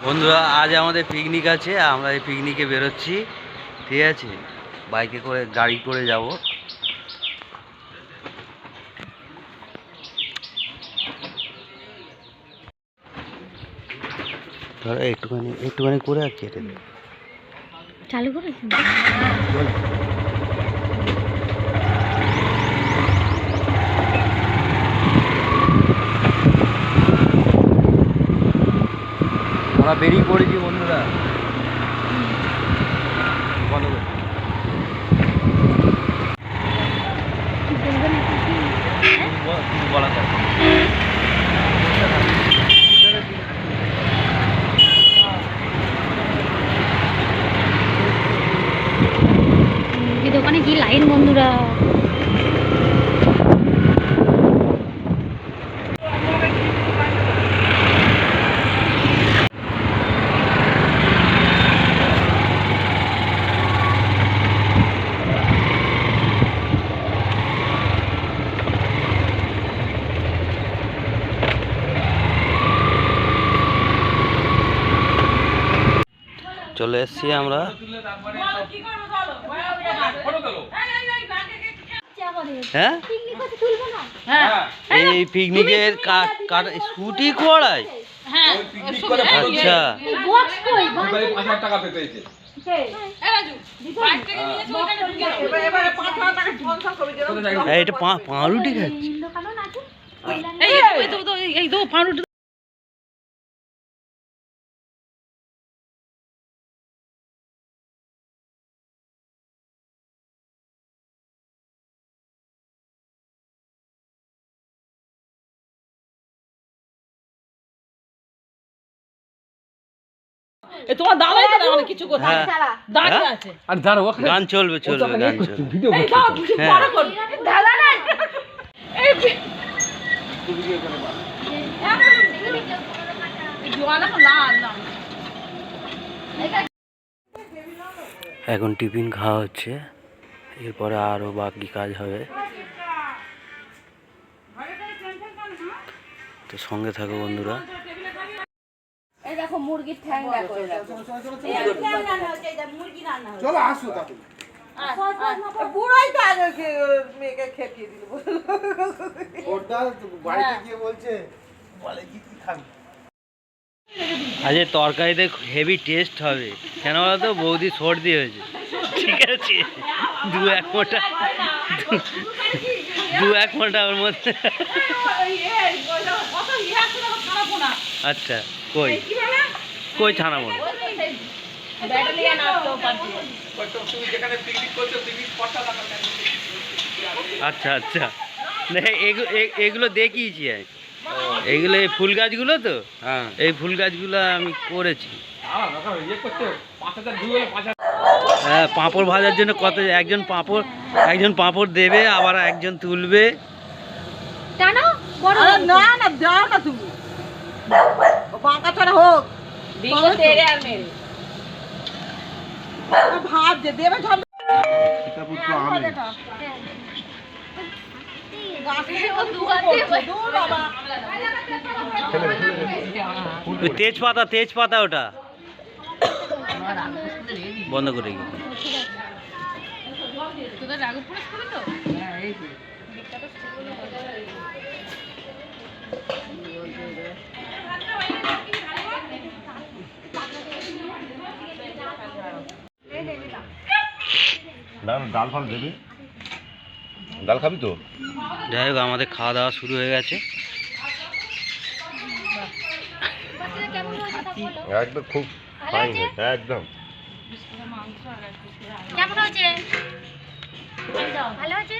বন্ধুরা আজ আমাদের পিকনিক আছে আমরা এই পিকনিকে বেরোচ্ছি ঠিক আছে? বাইকে করে গাড়ি করে যাব। ধরো একটুখানি একটুখানি করে আর কেটে চালু করেছেন? আমরা বেরিয়ে পড়েছি বন্ধুরা? বল- দোকানে কি লাইন বন্ধুরা চলে এসছি আমরা হ্যাঁ এই পিকনিকের কাট স্কুটি করাই আচ্ছা এই, এটা পাউরুটি এ তোমার দাদাই তো না কিছু হ্যাঁ। দাঁড়িয়ে হ্যাঁ? আছে। আর দাঁড়ো ওখানে গান চলবে চলবে গান চলবে। ভিডিও এই দাও কিছু হ্যাঁ। দাদা নাই! এই এই জোয়ান এখন না না। এখন টিফিন খাওয়া হচ্ছে। এরপরে আরও বাকি কাজ হবে। তো সঙ্গে থাকো বন্ধুরা। দেখো মুরগির ঠ্যাং দেখো এই চলো আসো তাতে বুড়োই তো আগে মেয়েকে খেপিয়ে দিল বাড়িতে গিয়ে বলছে বলে কি কি খাবি আজ তরকারিতে হেভি টেস্ট হবে কেন বলতো বৌদি সর্দি হয়েছে ঠিক আছে দু এক মোটা দু- এক ওর মধ্যে। আচ্ছা কই? কই মনে স্পটটা দেখাবে আচ্ছা আচ্ছা। না এগুলো দেখিয়েছি আমি এগুলো এই ফুল গাছগুলো তো? হ্যাঁ। এই ফুল গাছগুলো আমি করেছি। হ্যাঁ পাঁপড় ভাজার জন্য কত একজন পাঁপড় একজন পাঁপড় দেবে আবার একজন তুলবে। না না দাও না তুমি। বাঁকা হোক। যে দেবে তেজপাতা তেজপাতা ওটা। বন্ধ করে গিয়ে ডাল ফাল দেবে? ডাল খাবি তো? যাই হোক আমাদের খাওয়া দাওয়া শুরু হয়ে গেছে। একদম খুব ফাইন একদম। কেমন হয়েছে? ভালো হয়েছে?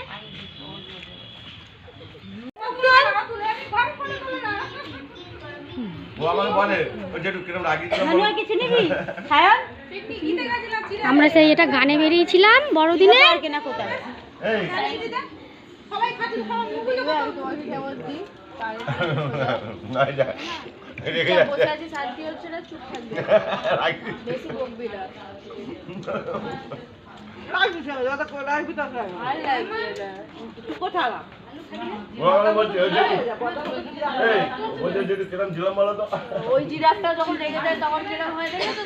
আমরা সেই এটা গানে বেরিয়েছিলাম বড়দিনে। কেনা কোথায় এই না যা রেখে যাচ্ছে রাগি রাখবি সে যত করে রাখবি তত রাখবি কোথায় রাখ? বড় বলছে ওই ওই কিরম জিরাফটা যখন লেগে যায় তখন কীরকম হয়ে যায় তো